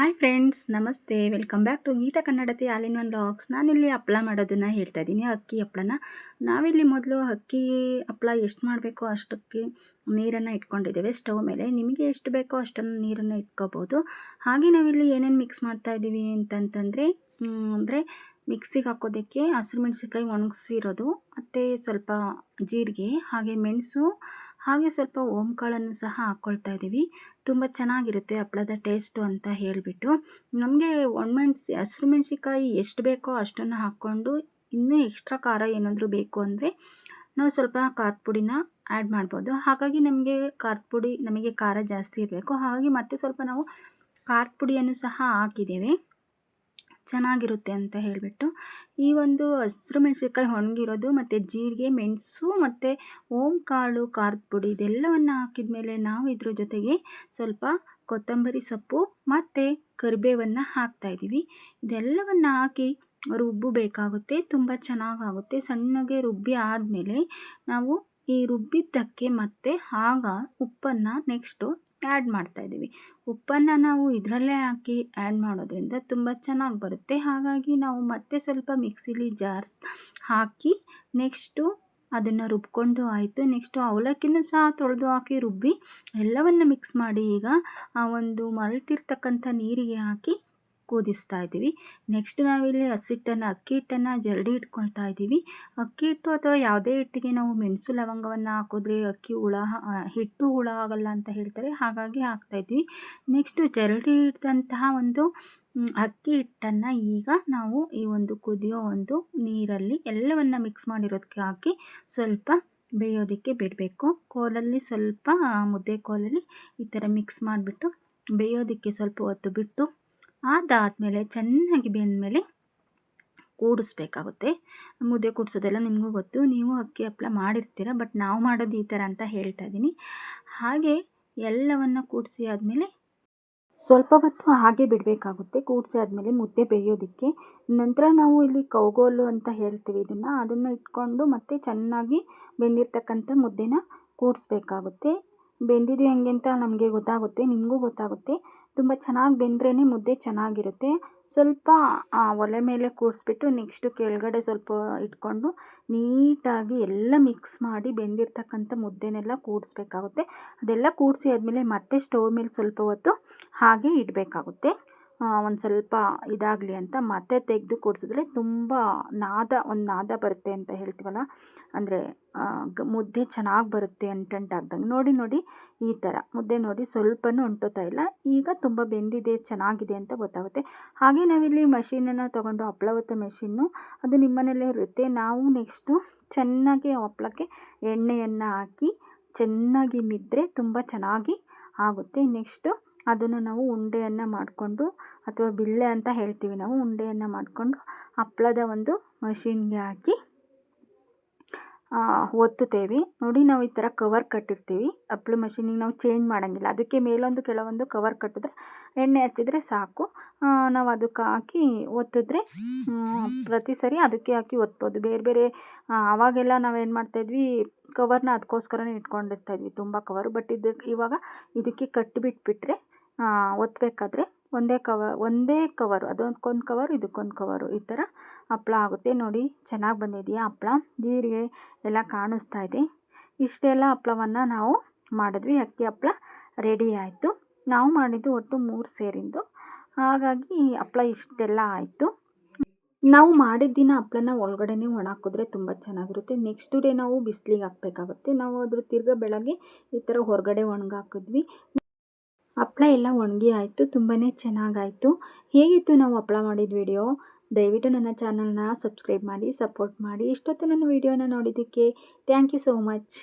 Hi friends ನಮಸ್ತೆ. Welcome back to Geetha Kannadathi all in one vlogs ನಾನಿಲ್ಲಿ ಹಪ್ಪಳ ಮಾಡೋದನ್ನು ಹೇಳ್ತಾ ಇದ್ದೀನಿ. ಅಕ್ಕಿ ಹಪ್ಪಳನ ನಾವಿಲ್ಲಿ ಮೊದಲು ಅಕ್ಕಿ ಹಪ್ಪಳ ಎಷ್ಟು ಮಾಡಬೇಕೋ ಅಷ್ಟಕ್ಕೆ ನೀರನ್ನು ಇಟ್ಕೊಂಡಿದ್ದೇವೆ. ಸ್ಟವ್ ಮೇಲೆ. ನಿಮಗೆ ಎಷ್ಟು ಬೇಕೋ ಅಷ್ಟನ್ನು ನೀರನ್ನು ಇಟ್ಕೋಬೋದು. ಹಾಗೆ ನಾವಿಲ್ಲಿ ಏನೇನು ಮಿಕ್ಸ್ ಮಾಡ್ತಾ ಇದ್ದೀವಿ ಅಂತಂತಂದರೆ ಅಂದರೆ ಮಿಕ್ಸಿಗೆ ಹಾಕೋದಕ್ಕೆ ಹಸಿರು ಮೆಣಸಿನ್ಕಾಯಿ ಒಣಗಿಸಿರೋದು, ಮತ್ತು ಸ್ವಲ್ಪ ಜೀರಿಗೆ, ಹಾಗೆ ಮೆಣಸು ಹಾಗೆ ಸ್ವಲ್ಪ ಓಂಕಾಳನ್ನು ಸಹ ಹಾಕ್ಕೊಳ್ತಾ ಇದ್ದೀವಿ. ತುಂಬ ಚೆನ್ನಾಗಿರುತ್ತೆ ಹಪ್ಪಳದ ಟೇಸ್ಟು ಅಂತ ಹೇಳಿಬಿಟ್ಟು. ನಮಗೆ ಒಣಮೆಣ್ಸಿ ಹಸಿರು ಮೆಣಸಿನ್ಕಾಯಿ ಎಷ್ಟು ಬೇಕೋ ಅಷ್ಟನ್ನು ಹಾಕ್ಕೊಂಡು ಇನ್ನೂ ಎಕ್ಸ್ಟ್ರಾ ಖಾರ ಏನಾದರೂ ಬೇಕು ಅಂದರೆ ನಾವು ಸ್ವಲ್ಪ ಖಾರದ ಪುಡಿನ ಆ್ಯಡ್ ಮಾಡ್ಬೋದು. ಹಾಗಾಗಿ ನಮಗೆ ಖಾರದ ಪುಡಿ ನಮಗೆ ಖಾರ ಜಾಸ್ತಿ ಇರಬೇಕು. ಹಾಗಾಗಿ ಮತ್ತೆ ಸ್ವಲ್ಪ ನಾವು ಖಾರದ ಪುಡಿಯನ್ನು ಸಹ ಹಾಕಿದ್ದೇವೆ. ಚೆನ್ನಾಗಿರುತ್ತೆ ಅಂತ ಹೇಳಿಬಿಟ್ಟು ಈ ಒಂದು ಹಸಿರು ಮೆಣಸಿನ್ಕಾಯಿ ಒಣಗಿರೋದು ಮತ್ತು ಜೀರಿಗೆ, ಮೆಣಸು ಮತ್ತು ಓಂ ಕಾಳು, ಖಾರದ ಪುಡಿ ಇದೆಲ್ಲವನ್ನು ಹಾಕಿದ ಮೇಲೆ ನಾವು ಇದ್ರ ಜೊತೆಗೆ ಸ್ವಲ್ಪ ಕೊತ್ತಂಬರಿ ಸೊಪ್ಪು ಮತ್ತು ಕರಿಬೇವನ್ನು ಹಾಕ್ತಾಯಿದ್ದೀವಿ ಇದೆಲ್ಲವನ್ನು ಹಾಕಿ ರುಬ್ಬಬೇಕಾಗುತ್ತೆ ತುಂಬ ಚೆನ್ನಾಗಾಗುತ್ತೆ. ಸಣ್ಣಗೆ ರುಬ್ಬಿ ಆದಮೇಲೆ ನಾವು ಈ ರುಬ್ಬಿದ್ದಕ್ಕೆ ಮತ್ತೆ ಆಗ ಉಪ್ಪನ್ನು ನೆಕ್ಸ್ಟು ಆ್ಯಡ್ ಮಾಡ್ತಾಯಿದ್ದೀವಿ ಉಪ್ಪನ್ನು ನಾವು ಇದರಲ್ಲೇ ಹಾಕಿ ಆ್ಯಡ್ ಮಾಡೋದ್ರಿಂದ ತುಂಬ ಚೆನ್ನಾಗಿ ಬರುತ್ತೆ. ಹಾಗಾಗಿ ನಾವು ಮತ್ತೆ ಸ್ವಲ್ಪ ಮಿಕ್ಸಿಲಿ ಜಾರ್ಸ್ ಹಾಕಿ ನೆಕ್ಸ್ಟು ಅದನ್ನು ರುಬ್ಕೊಂಡು ಆಯಿತು. ನೆಕ್ಸ್ಟು ಅವಲಕ್ಕಿನೂ ಸಹ ತೊಳೆದು ಹಾಕಿ ರುಬ್ಬಿ ಎಲ್ಲವನ್ನು ಮಿಕ್ಸ್ ಮಾಡಿ ಈಗ ಆ ಒಂದು ಮರಳ್ತಿರ್ತಕ್ಕಂಥ ನೀರಿಗೆ ಹಾಕಿ ಕುದಿಸ್ತಾ ಇದ್ದೀವಿ. ನೆಕ್ಸ್ಟ್ ನಾವಿಲ್ಲಿ ಹಸಿಟ್ಟನ್ನು ಅಕ್ಕಿ ಹಿಟ್ಟನ್ನು ಜರಡಿ ಇಟ್ಕೊಳ್ತಾ ಇದ್ದೀವಿ. ಅಕ್ಕಿ ಹಿಟ್ಟು ಅಥವಾ ಯಾವುದೇ ಹಿಟ್ಟಿಗೆ ನಾವು ಮೆಣಸು ಲವಂಗವನ್ನು ಹಾಕಿದ್ರೆ ಅಕ್ಕಿ ಹುಳ ಹಿಟ್ಟು ಹುಳ ಆಗಲ್ಲ ಅಂತ ಹೇಳ್ತಾರೆ. ಹಾಗಾಗಿ ಹಾಕ್ತಾ ಇದ್ದೀವಿ. ನೆಕ್ಸ್ಟು ಜರಡಿ ಇಟ್ಟಂತಹ ಒಂದು ಅಕ್ಕಿ ಹಿಟ್ಟನ್ನು ಈಗ ನಾವು ಈ ಒಂದು ಕುದಿಯೋ ಒಂದು ನೀರಲ್ಲಿ ಎಲ್ಲವನ್ನು ಮಿಕ್ಸ್ ಮಾಡಿರೋದಕ್ಕೆ ಹಾಕಿ ಸ್ವಲ್ಪ ಬೇಯೋದಕ್ಕೆ ಬಿಡಬೇಕು. ಕೋಲಲ್ಲಿ ಸ್ವಲ್ಪ ಮುದ್ದೆ ಕೋಲಲ್ಲಿ ಈ ಥರ ಮಿಕ್ಸ್ ಮಾಡಿಬಿಟ್ಟು ಬೇಯೋದಕ್ಕೆ ಸ್ವಲ್ಪ ಹೊತ್ತು ಬಿಟ್ಟು ಅದಾದಮೇಲೆ ಚೆನ್ನಾಗಿ ಬೆಂದಮೇಲೆ ಕೂಡಿಸ್ಬೇಕಾಗುತ್ತೆ. ಮುದ್ದೆ ಕೂಡಿಸೋದೆಲ್ಲ ನಿಮಗೂ ಗೊತ್ತು. ನೀವು ಅಕ್ಕಿ ಹಪ್ಪಳ ಮಾಡಿರ್ತೀರ, ಬಟ್ ನಾವು ಮಾಡೋದು ಈ ಥರ ಅಂತ ಹೇಳ್ತಾ ಇದ್ದೀನಿ. ಹಾಗೆ ಎಲ್ಲವನ್ನು ಕೂಡಿಸಿ ಆದಮೇಲೆ ಸ್ವಲ್ಪ ಹೊತ್ತು ಹಾಗೆ ಬಿಡಬೇಕಾಗುತ್ತೆ. ಕೂಡಿಸಿ ಆದಮೇಲೆ ಮುದ್ದೆ ಬೇಯೋದಕ್ಕೆ. ನಂತರ ನಾವು ಇಲ್ಲಿ ಕೌಗೋಲು ಅಂತ ಹೇಳ್ತೀವಿ ಇದನ್ನು. ಅದನ್ನು ಇಟ್ಕೊಂಡು ಮತ್ತೆ ಚೆನ್ನಾಗಿ ಬೆಂದಿರ್ತಕ್ಕಂಥ ಮುದ್ದೆನ ಕೂಡಿಸ್ಬೇಕಾಗುತ್ತೆ. ಬೆಂದಿದೆ ಹೆಂಗೆ ಅಂತ ನಮಗೆ ಗೊತ್ತಾಗುತ್ತೆ, ನಿಮಗೂ ಗೊತ್ತಾಗುತ್ತೆ. ತುಂಬ ಚೆನ್ನಾಗಿ ಬೆಂದ್ರೇ ಮುದ್ದೆ ಚೆನ್ನಾಗಿರುತ್ತೆ. ಸ್ವಲ್ಪ, ಆ, ಒಲೆ ಮೇಲೆ ಕೂರಿಸ್ಬಿಟ್ಟು ನೆಕ್ಸ್ಟು ಕೆಳಗಡೆ ಸ್ವಲ್ಪ ಇಟ್ಕೊಂಡು ನೀಟಾಗಿ ಎಲ್ಲ ಮಿಕ್ಸ್ ಮಾಡಿ ಬೆಂದಿರ್ತಕ್ಕಂಥ ಮುದ್ದೆನೆಲ್ಲ ಕೂಡಿಸ್ಬೇಕಾಗುತ್ತೆ ಅದೆಲ್ಲ ಕೂಡಿಸಿ ಆದಮೇಲೆ ಮತ್ತೆ ಸ್ಟವ್ ಮೇಲೆ ಸ್ವಲ್ಪ ಹೊತ್ತು ಹಾಗೆ ಇಡಬೇಕಾಗುತ್ತೆ. ಒಂದು ಸ್ವಲ್ಪ ಇದಾಗಲಿ ಅಂತ ಮತ್ತೆ ತೆಗೆದು ಕೂಡಿಸಿದ್ರೆ ತುಂಬ ನಾದ, ಒಂದು ನಾದ ಬರುತ್ತೆ ಅಂತ ಹೇಳ್ತೀವಲ್ಲ? ಅಂದರೆ ಮುದ್ದೆ ಚೆನ್ನಾಗಿ ಬರುತ್ತೆ ಅಂಟಂಟಾಗ್ದಂಗೆ ನೋಡಿ ನೋಡಿ ಈ ಥರ ಮುದ್ದೆ ನೋಡಿ ಸ್ವಲ್ಪನೂ ಅಂಟೋತಾ ಇಲ್ಲ. ಈಗ ತುಂಬ ಬೆಂದಿದೆ, ಚೆನ್ನಾಗಿದೆ ಅಂತ ಗೊತ್ತಾಗುತ್ತೆ. ಹಾಗೆ ನಾವಿಲ್ಲಿ ಮಷೀನನ್ನು ತೊಗೊಂಡು ಹಪ್ಳವತ್ತ ಮೆಷಿನ್ನು, ಅದು ನಿಮ್ಮ ಮನೇಲೇ ಇರುತ್ತೆ. ನಾವು ನೆಕ್ಸ್ಟು ಚೆನ್ನಾಗಿ ಹಪ್ಳಕ್ಕೆ ಎಣ್ಣೆಯನ್ನು ಹಾಕಿ ಚೆನ್ನಾಗಿ ಮಿದ್ರೆ ತುಂಬ ಚೆನ್ನಾಗಿ ಆಗುತ್ತೆ. ನೆಕ್ಸ್ಟು ಅದನ್ನು ನಾವು ಉಂಡೆಯನ್ನು ಮಾಡಿಕೊಂಡು ಅಥವಾ ಬಿಲ್ಲೆ ಅಂತ ಹೇಳ್ತೀವಿ ನಾವು, ಉಂಡೆಯನ್ನು ಮಾಡಿಕೊಂಡು ಹಪ್ಪಳದ ಒಂದು ಮಷೀನ್ಗೆ ಹಾಕಿ ಒತ್ತುತ್ತೇವೆ. ನೋಡಿ ನಾವು ಈ ಥರ ಕವರ್ ಕಟ್ಟಿರ್ತೀವಿ. ಹಪ್ಳ ಮಷೀನಿಗೆ ನಾವು ಚೇಂಜ್ ಮಾಡೋಂಗಿಲ್ಲ. ಅದಕ್ಕೆ ಮೇಲೊಂದು ಕೆಲವೊಂದು ಕವರ್ ಕಟ್ಟಿದ್ರೆ ಎಣ್ಣೆ ಹಚ್ಚಿದ್ರೆ ಸಾಕು. ನಾವು ಅದಕ್ಕೆ ಹಾಕಿ ಒತ್ತಿದ್ರೆ ಪ್ರತಿ ಸರಿ ಅದಕ್ಕೆ ಹಾಕಿ ಒತ್ಬೋದು. ಬೇರೆ ಬೇರೆ ಆವಾಗೆಲ್ಲ ನಾವೇನು ಮಾಡ್ತಾಯಿದ್ವಿ ಕವರ್ನ ಅದಕ್ಕೋಸ್ಕರನೇ ಇಟ್ಕೊಂಡಿರ್ತಾಯಿದ್ವಿ ತುಂಬ ಕವರು ಬಟ್ ಇದಕ್ಕೆ ಇವಾಗ ಇದಕ್ಕೆ ಕಟ್ಟಿಬಿಟ್ಬಿಟ್ರೆ ಒತ್ತಬೇಕಾದ್ರೆ ಒಂದೇ ಕವ, ಒಂದೇ ಕವರು, ಅದಕ್ಕೊಂದು ಕವರು, ಇದಕ್ಕೊಂದು ಕವರು, ಈ ಥರ ಹಪ್ಳ ಆಗುತ್ತೆ. ನೋಡಿ, ಚೆನ್ನಾಗಿ ಬಂದಿದೆಯಾ ಹಪ್ಳ? ಜೀರಿಗೆ ಎಲ್ಲ ಕಾಣಿಸ್ತಾ ಇದೆ. ಇಷ್ಟೆಲ್ಲ ಹಪ್ಳವನ್ನು ನಾವು ಮಾಡಿದ್ವಿ. ಅಕ್ಕಿ ಹಪ್ಳ ರೆಡಿ ಆಯಿತು. ನಾವು ಮಾಡಿದ್ದು ಒಟ್ಟು ಮೂರು ಸೇರಿಂದು. ಹಾಗಾಗಿ ಹಪ್ಳ ಇಷ್ಟೆಲ್ಲ ಆಯಿತು. ನಾವು ಮಾಡಿದ ದಿನ ಹಪ್ಳನ ಒಳಗಡೆನೆ ಒಣ ಹಾಕಿದ್ರೆ ತುಂಬ ಚೆನ್ನಾಗಿರುತ್ತೆ. ನೆಕ್ಸ್ಟ್ ಡೇ ನಾವು ಬಿಸಿಲಿಗೆ ಹಾಕಬೇಕಾಗುತ್ತೆ. ನಾವು ಅದ್ರ ತಿರ್ಗಾ ಬೆಳಗ್ಗೆ ಈ ಥರ ಹೊರಗಡೆ ಒಣಗಾಕಿದ್ವಿ. ಹಪ್ಪಳ ಎಲ್ಲ ಒಣಗಿ ಆಯಿತು ತುಂಬಾ ಚೆನ್ನಾಗಾಯಿತು. ಹೇಗಿತ್ತು ನಾವು ಹಪ್ಪಳ ಮಾಡಿದ ವಿಡಿಯೋ? ದಯವಿಟ್ಟು ನನ್ನ ಚಾನಲ್ನ ಸಬ್ಸ್ಕ್ರೈಬ್ ಮಾಡಿ, ಸಪೋರ್ಟ್ ಮಾಡಿ. ಇಷ್ಟೊತ್ತು ನನ್ನ ವಿಡಿಯೋನ ನೋಡಿದ್ದಕ್ಕೆ ಥ್ಯಾಂಕ್ ಯು ಸೋ ಮಚ್.